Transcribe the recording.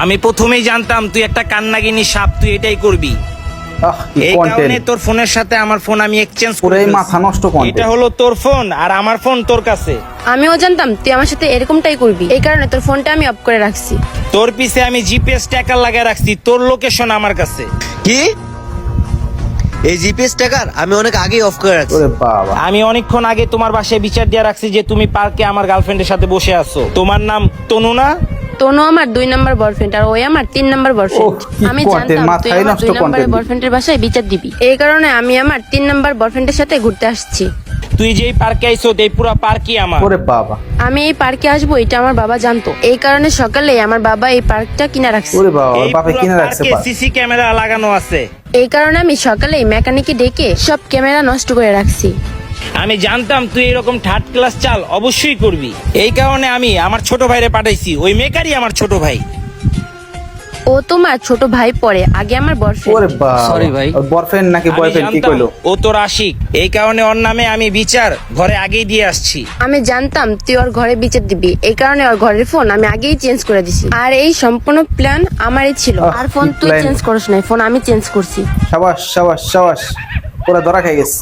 আমি প্রথমেই জানতাম তুই একটা কান্নাগিনী সাপ তুই এটাই করবি। এই কারণে তোর ফোনের সাথে আমার ফোন আমি এক্সচেঞ্জ করে মাথা নষ্ট। এটা হলো তোর ফোন আর আমার ফোন তোর কাছে। আমিও জানতাম তুই আমার সাথে এরকমটাই করবি। এই কারণে তোর ফোনটা আমি অফ করে রাখছি। তোর পিছে আমি জিপিএস ট্র্যাকার লাগিয়ে রাখছি তোর লোকেশন আমার কাছে। কি? এই জিপিএস টাকার আমি অনেক আগেই অফ করে রাখছি। বাবা। আমি অনেকক্ষণ আগে তোমার বাসায় বিচার দিয়ে রাখছি যে তুমি পার্কে আমার গার্লফ্রেন্ডের সাথে বসে আছো। তোমার নাম তনু না তনু আমার দুই নাম্বার বয়ফ্রেন্ড আর ওই আমার তিন নাম্বার বয়ফ্রেন্ড আমি জানতাম তুই আমার দুই content। বয়ফ্রেন্ডের বাসায় বিচার দিবি। এই কারণে আমি আমার তিন নাম্বার বয়ফ্রেন্ডের সাথে ঘুরতে আসছি। তুই যেই পার্কে আইছো এই পুরো পার্কই আমার। ওরে বাবা। আমি এই পার্কে আসব এটা আমার বাবা জানতো। এই কারণে সকালে আমার বাবা এই পার্কটা কিনা রাখছে। ওরে বাবা ওর পুরো কিনে রাখছে পার্কে। সিসি ক্যামেরা লাগানো আছে। এই কারণে আমি সকালেই মেকানিকে ডেকে সব ক্যামেরা নষ্ট করে রাখছি। আমি জানতাম তুই এরকম থার্ড ক্লাস চাল অবশ্যই করবি। এই কারণে আমি আমার ছোট ভাইরে পাঠাইছি ওই মেকারই আমার ছোট ভাই। ও তোমার ছোট ভাই পরে আগে আমার বয়ফ্রেন্ড ওরে বাবা। Sorry ভাই। বয়ফ্রেন্ড নাকি আমি বয়ফ্রেন্ড কি জানতাম কইলো? ও তোর আশিক। এই কারণে ওর নামে আমি বিচার ঘরে আগেই দিয়ে আসছি। আমি জানতাম তুই ওর ঘরে বিচার দিবি। এই কারণে ওর ঘরের ফোন আমি আগেই চেঞ্জ করে দিছি। আর এই সম্পূর্ণ প্ল্যান আমারই ছিল। আহ, আর ফোন কি তুই plan? চেঞ্জ করিস নাই ফোন আমি চেঞ্জ করছি। সাবাস সাবাস সাবাস। পুরা ধরা খাই গেছে।